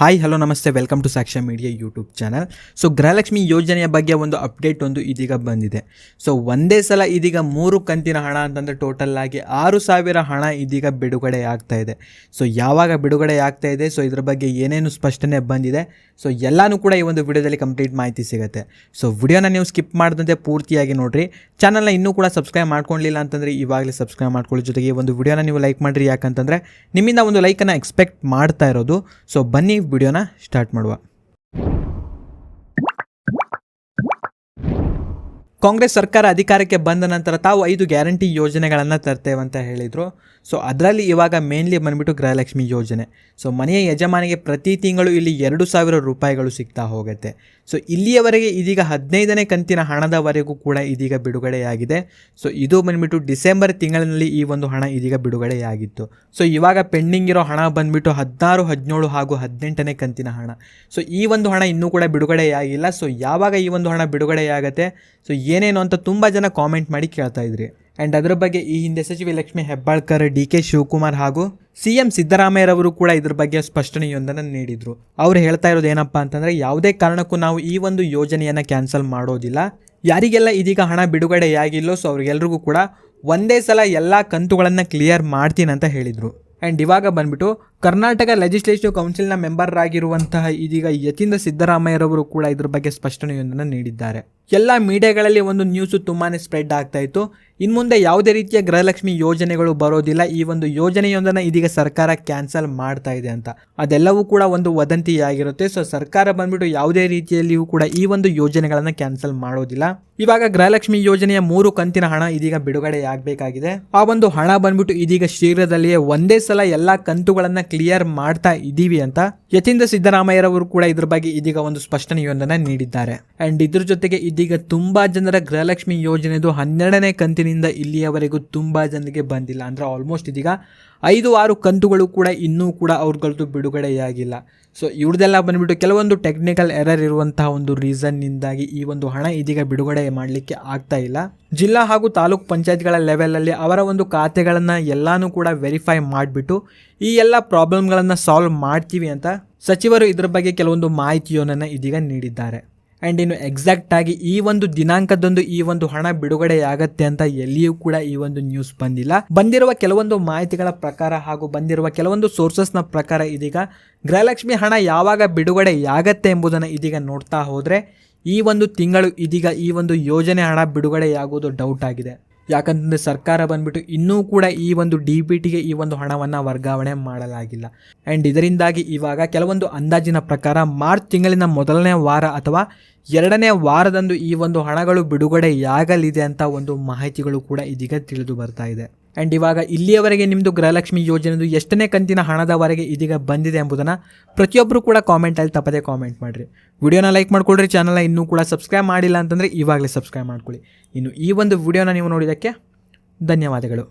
Hi hello ನಮಸ್ತೆ welcome to Sakshya media YouTube channel so Gruhalakshmi ಯೋಜನೆಯ ಬಗ್ಗೆ ಒಂದು ಅಪ್ಡೇಟ್ ಒಂದು ಇದೀಗ ಬಂದಿದೆ. ಸೊ ಒಂದೇ ಸಲ ಇದೀಗ ಮೂರು ಕಂತಿನ ಹಣ ಅಂತಂದರೆ ಟೋಟಲ್ ಆಗಿ ಆರು ಸಾವಿರ ಹಣ ಇದೀಗ ಬಿಡುಗಡೆ ಆಗ್ತಾ ಇದೆ. ಸೊ ಯಾವಾಗ ಬಿಡುಗಡೆ ಆಗ್ತಾ ಇದೆ? ಸೊ ಇದ್ರ ಬಗ್ಗೆ ಏನೇನು ಸ್ಪಷ್ಟನೆ ಬಂದಿದೆ? ಸೊ ಎಲ್ಲಾನು ಕೂಡ ಈ ಒಂದು ವಿಡಿಯೋದಲ್ಲಿ ಕಂಪ್ಲೀಟ್ ಮಾಹಿತಿ ಸಿಗುತ್ತೆ. ಸೊ ವಿಡಿಯೋನ ನೀವು ಸ್ಕಿಪ್ ಮಾಡದಂತೆ ಪೂರ್ತಿಯಾಗಿ ನೋಡಿರಿ. ಚಾನಲ್ನ ಇನ್ನೂ ಕೂಡ ಸಬ್ಸ್ಕ್ರೈಬ್ ಮಾಡ್ಕೊಳ್ಳಿಲ್ಲ ಅಂತಂದರೆ ಇವಾಗಲೇ ಸಬ್ಸ್ಕ್ರೈಬ್ ಮಾಡ್ಕೊಳ್ಳಿ. ಜೊತೆಗೆ ಒಂದು ವಿಡಿಯೋನ ನೀವು ಲೈಕ್ ಮಾಡಿರಿ. ಯಾಕಂತಂದರೆ ನಿಮ್ಮಿಂದ ಒಂದು ಲೈಕನ್ನು ಎಕ್ಸ್ಪೆಕ್ಟ್ ಮಾಡ್ತಾ ಇರೋದು. ಸೊ ಬನ್ನಿ ವಿಡಿಯೋನ ಸ್ಟಾರ್ಟ್ ಮಾಡುವ. ಕಾಂಗ್ರೆಸ್ ಸರ್ಕಾರ ಅಧಿಕಾರಕ್ಕೆ ಬಂದ ನಂತರ ತಾವು ಐದು ಗ್ಯಾರಂಟಿ ಯೋಜನೆಗಳನ್ನು ತರ್ತೇವೆ ಅಂತ ಹೇಳಿದರು. ಸೊ ಅದರಲ್ಲಿ ಇವಾಗ ಮೇನ್ಲಿ ಬಂದ್ಬಿಟ್ಟು ಗೃಹಲಕ್ಷ್ಮಿ ಯೋಜನೆ. ಸೊ ಮನೆಯ ಯಜಮಾನಿಗೆ ಪ್ರತಿ ತಿಂಗಳು ಇಲ್ಲಿ ಎರಡು ಸಾವಿರ ರೂಪಾಯಿಗಳು ಸಿಗ್ತಾ ಹೋಗುತ್ತೆ. ಸೊ ಇಲ್ಲಿಯವರೆಗೆ ಇದೀಗ ಹದಿನೈದನೇ ಕಂತಿನ ಹಣದವರೆಗೂ ಕೂಡ ಇದೀಗ ಬಿಡುಗಡೆಯಾಗಿದೆ. ಸೊ ಇದು ಬಂದ್ಬಿಟ್ಟು ಡಿಸೆಂಬರ್ ತಿಂಗಳಿನಲ್ಲಿ ಈ ಒಂದು ಹಣ ಇದೀಗ ಬಿಡುಗಡೆಯಾಗಿತ್ತು. ಸೊ ಇವಾಗ ಪೆಂಡಿಂಗ್ ಇರೋ ಹಣ ಬಂದ್ಬಿಟ್ಟು ಹದಿನಾರು, ಹದಿನೇಳು ಹಾಗೂ ಹದಿನೆಂಟನೇ ಕಂತಿನ ಹಣ. ಸೊ ಈ ಒಂದು ಹಣ ಇನ್ನೂ ಕೂಡ ಬಿಡುಗಡೆಯಾಗಿಲ್ಲ. ಸೊ ಯಾವಾಗ ಈ ಒಂದು ಹಣ ಬಿಡುಗಡೆಯಾಗತ್ತೆ? ಸೊ ಏನೇನು ಅಂತ ತುಂಬ ಜನ ಕಾಮೆಂಟ್ ಮಾಡಿ ಕೇಳ್ತಾ ಇದ್ರಿ. ಆ್ಯಂಡ್ ಅದರ ಬಗ್ಗೆ ಈ ಹಿಂದೆ ಸಚಿವೆ ಲಕ್ಷ್ಮಿ ಹೆಬ್ಬಾಳ್ಕರ್, ಡಿ ಕೆ ಶಿವಕುಮಾರ್ ಹಾಗೂ ಸಿ ಎಂ ಸಿದ್ದರಾಮಯ್ಯರವರು ಕೂಡ ಇದ್ರ ಬಗ್ಗೆ ಸ್ಪಷ್ಟನೆಯೊಂದನ್ನು ನೀಡಿದರು. ಅವ್ರು ಹೇಳ್ತಾ ಇರೋದು ಏನಪ್ಪ ಅಂತಂದರೆ, ಯಾವುದೇ ಕಾರಣಕ್ಕೂ ನಾವು ಈ ಒಂದು ಯೋಜನೆಯನ್ನು ಕ್ಯಾನ್ಸಲ್ ಮಾಡೋದಿಲ್ಲ. ಯಾರಿಗೆಲ್ಲ ಇದೀಗ ಹಣ ಬಿಡುಗಡೆಯಾಗಿಲ್ಲೋ ಸೊ ಅವ್ರಿಗೆಲ್ರಿಗೂ ಕೂಡ ಒಂದೇ ಸಲ ಎಲ್ಲ ಕಂತುಗಳನ್ನು ಕ್ಲಿಯರ್ ಮಾಡ್ತೀನಿ ಅಂತ ಹೇಳಿದರು. ಆ್ಯಂಡ್ ಇವಾಗ ಬಂದ್ಬಿಟ್ಟು ಕರ್ನಾಟಕ ಲೆಜಿಸ್ಲೇಟಿವ್ ಕೌನ್ಸಿಲ್ನ ಮೆಂಬರ್ ಆಗಿರುವಂತಹ ಇದೀಗ ಯತೀಂದ್ರ ಸಿದ್ದರಾಮಯ್ಯರವರು ಕೂಡ ಇದ್ರ ಬಗ್ಗೆ ಸ್ಪಷ್ಟನೆಯೊಂದನ್ನು ನೀಡಿದ್ದಾರೆ. ಎಲ್ಲ ಮೀಡಿಯಾಗಳಲ್ಲಿ ಒಂದು ನ್ಯೂಸು ತುಂಬಾ ಸ್ಪ್ರೆಡ್ ಆಗ್ತಾ ಇತ್ತು. ಇನ್ಮುಂದೆ ಯಾವುದೇ ರೀತಿಯ ಗೃಹಲಕ್ಷ್ಮಿ ಯೋಜನೆಗಳು ಬರೋದಿಲ್ಲ. ಈ ಒಂದು ಯೋಜನೆಯೊಂದನ್ನು ಇದೀಗ ಸರ್ಕಾರ ಕ್ಯಾನ್ಸಲ್ ಮಾಡ್ತಾ ಇದೆ ಅಂತ. ಅದೆಲ್ಲವೂ ಕೂಡ ಒಂದು ವದಂತಿಯಾಗಿರುತ್ತೆ. ಸೊ ಸರ್ಕಾರ ಬಂದ್ಬಿಟ್ಟು ಯಾವುದೇ ರೀತಿಯಲ್ಲಿಯೂ ಕೂಡ ಈ ಒಂದು ಯೋಜನೆಗಳನ್ನು ಕ್ಯಾನ್ಸಲ್ ಮಾಡೋದಿಲ್ಲ. ಇವಾಗ ಗೃಹಲಕ್ಷ್ಮಿ ಯೋಜನೆಯ ಮೂರು ಕಂತಿನ ಹಣ ಇದೀಗ ಬಿಡುಗಡೆಯಾಗಬೇಕಾಗಿದೆ. ಆ ಒಂದು ಹಣ ಬಂದ್ಬಿಟ್ಟು ಇದೀಗ ಶೀಘ್ರದಲ್ಲಿಯೇ ಒಂದೇ ಸಲ ಎಲ್ಲ ಕಂತುಗಳನ್ನು ಕ್ಲಿಯರ್ ಮಾಡ್ತಾ ಇದ್ದೀವಿ ಅಂತ ಯತೀಂದ್ರ ಸಿದ್ದರಾಮಯ್ಯರವರು ಕೂಡ ಇದ್ರ ಬಗ್ಗೆ ಇದೀಗ ಒಂದು ಸ್ಪಷ್ಟನೆಯೊಂದನ್ನು ನೀಡಿದ್ದಾರೆ. ಅಂಡ್ ಇದ್ರ ಜೊತೆಗೆ ಇದೀಗ ತುಂಬಾ ಜನರ ಗೃಹಲಕ್ಷ್ಮಿ ಯೋಜನೆದು ಹನ್ನೆರಡನೇ ಕಂತಿನಿಂದ ಇಲ್ಲಿಯವರೆಗೂ ತುಂಬಾ ಜನರಿಗೆ ಬಂದಿಲ್ಲ. ಅಂದ್ರೆ ಆಲ್ಮೋಸ್ಟ್ ಇದೀಗ ಐದು ಆರು ಕಂತುಗಳು ಕೂಡ ಇನ್ನೂ ಕೂಡ ಅವ್ರಗಳದ್ದು ಬಿಡುಗಡೆಯಾಗಿಲ್ಲ. ಸೊ ಇವ್ರದೆಲ್ಲ ಬಂದ್ಬಿಟ್ಟು ಕೆಲವೊಂದು ಟೆಕ್ನಿಕಲ್ ಎರರ್ ಇರುವಂತಹ ಒಂದು ರೀಸನ್ನಿಂದಾಗಿ ಈ ಒಂದು ಹಣ ಇದೀಗ ಬಿಡುಗಡೆ ಮಾಡಲಿಕ್ಕೆ ಆಗ್ತಾ ಇಲ್ಲ. ಜಿಲ್ಲಾ ಹಾಗೂ ತಾಲೂಕ್ ಪಂಚಾಯತ್ಗಳ ಲೆವೆಲಲ್ಲಿ ಅವರ ಒಂದು ಖಾತೆಗಳನ್ನು ಎಲ್ಲಾನು ಕೂಡ ವೆರಿಫೈ ಮಾಡಿಬಿಟ್ಟು ಈ ಎಲ್ಲ ಪ್ರಾಬ್ಲಮ್ಗಳನ್ನು ಸಾಲ್ವ್ ಮಾಡ್ತೀವಿ ಅಂತ ಸಚಿವರು ಇದರ ಬಗ್ಗೆ ಕೆಲವೊಂದು ಮಾಹಿತಿಯನ್ನು ಇದೀಗ ನೀಡಿದ್ದಾರೆ. ಆ್ಯಂಡ್ ಇನ್ನು ಎಕ್ಸಾಕ್ಟ್ ಆಗಿ ಈ ಒಂದು ದಿನಾಂಕದಂದು ಈ ಒಂದು ಹಣ ಬಿಡುಗಡೆಯಾಗತ್ತೆ ಅಂತ ಎಲ್ಲಿಯೂ ಕೂಡ ಈ ಒಂದು ನ್ಯೂಸ್ ಬಂದಿಲ್ಲ. ಬಂದಿರುವ ಕೆಲವೊಂದು ಮಾಹಿತಿಗಳ ಪ್ರಕಾರ ಹಾಗೂ ಬಂದಿರುವ ಕೆಲವೊಂದು ಸೋರ್ಸಸ್ನ ಪ್ರಕಾರ ಇದೀಗ ಗೃಹಲಕ್ಷ್ಮಿ ಹಣ ಯಾವಾಗ ಬಿಡುಗಡೆಯಾಗತ್ತೆ ಎಂಬುದನ್ನು ಇದೀಗ ನೋಡ್ತಾ ಹೋದರೆ ಈ ಒಂದು ತಿಂಗಳು ಇದೀಗ ಈ ಒಂದು ಯೋಜನೆ ಹಣ ಬಿಡುಗಡೆಯಾಗುವುದು ಡೌಟ್ ಆಗಿದೆ. ಯಾಕಂತಂದರೆ ಸರ್ಕಾರ ಬಂದ್ಬಿಟ್ಟು ಇನ್ನೂ ಕೂಡ ಈ ಒಂದು ಡಿ ಬಿ ಟಿಗೆ ಈ ಒಂದು ಹಣವನ್ನು ವರ್ಗಾವಣೆ ಮಾಡಲಾಗಿಲ್ಲ. ಆ್ಯಂಡ್ ಇದರಿಂದಾಗಿ ಇವಾಗ ಕೆಲವೊಂದು ಅಂದಾಜಿನ ಪ್ರಕಾರ ಮಾರ್ಚ್ ತಿಂಗಳಿನ ಮೊದಲನೇ ವಾರ ಅಥವಾ ಎರಡನೇ ವಾರದಂದು ಈ ಒಂದು ಹಣಗಳು ಬಿಡುಗಡೆಯಾಗಲಿದೆ ಅಂತ ಒಂದು ಮಾಹಿತಿಗಳು ಕೂಡ ಇದೀಗ ತಿಳಿದು ಬರ್ತಾ ಇದೆ. ಆ್ಯಂಡ್ ಇವಾಗ ಇಲ್ಲಿಯವರೆಗೆ ನಿಮ್ಮದು ಗೃಹಲಕ್ಷ್ಮಿ ಯೋಜನೆದು ಎಷ್ಟನೇ ಕಂತಿನ ಹಣದವರೆಗೆ ಇದೀಗ ಬಂದಿದೆ ಎಂಬುದನ್ನು ಪ್ರತಿಯೊಬ್ಬರು ಕೂಡ ಕಾಮೆಂಟಲ್ಲಿ ತಪ್ಪದೇ ಕಾಮೆಂಟ್ ಮಾಡಿರಿ. ವಿಡಿಯೋನ ಲೈಕ್ ಮಾಡ್ಕೊಳ್ರಿ ಚಾನಲ್ನ ಇನ್ನೂ ಕೂಡ ಸಬ್ಸ್ಕ್ರೈಬ್ ಮಾಡಿಲ್ಲ ಅಂತಂದರೆ ಇವಾಗಲೇ ಸಬ್ಸ್ಕ್ರೈಬ್ ಮಾಡ್ಕೊಳ್ಳಿ. ಇನ್ನು ಈ ಒಂದು ವಿಡಿಯೋನ ನೀವು ನೋಡಿದ್ದಕ್ಕೆ ಧನ್ಯವಾದಗಳು.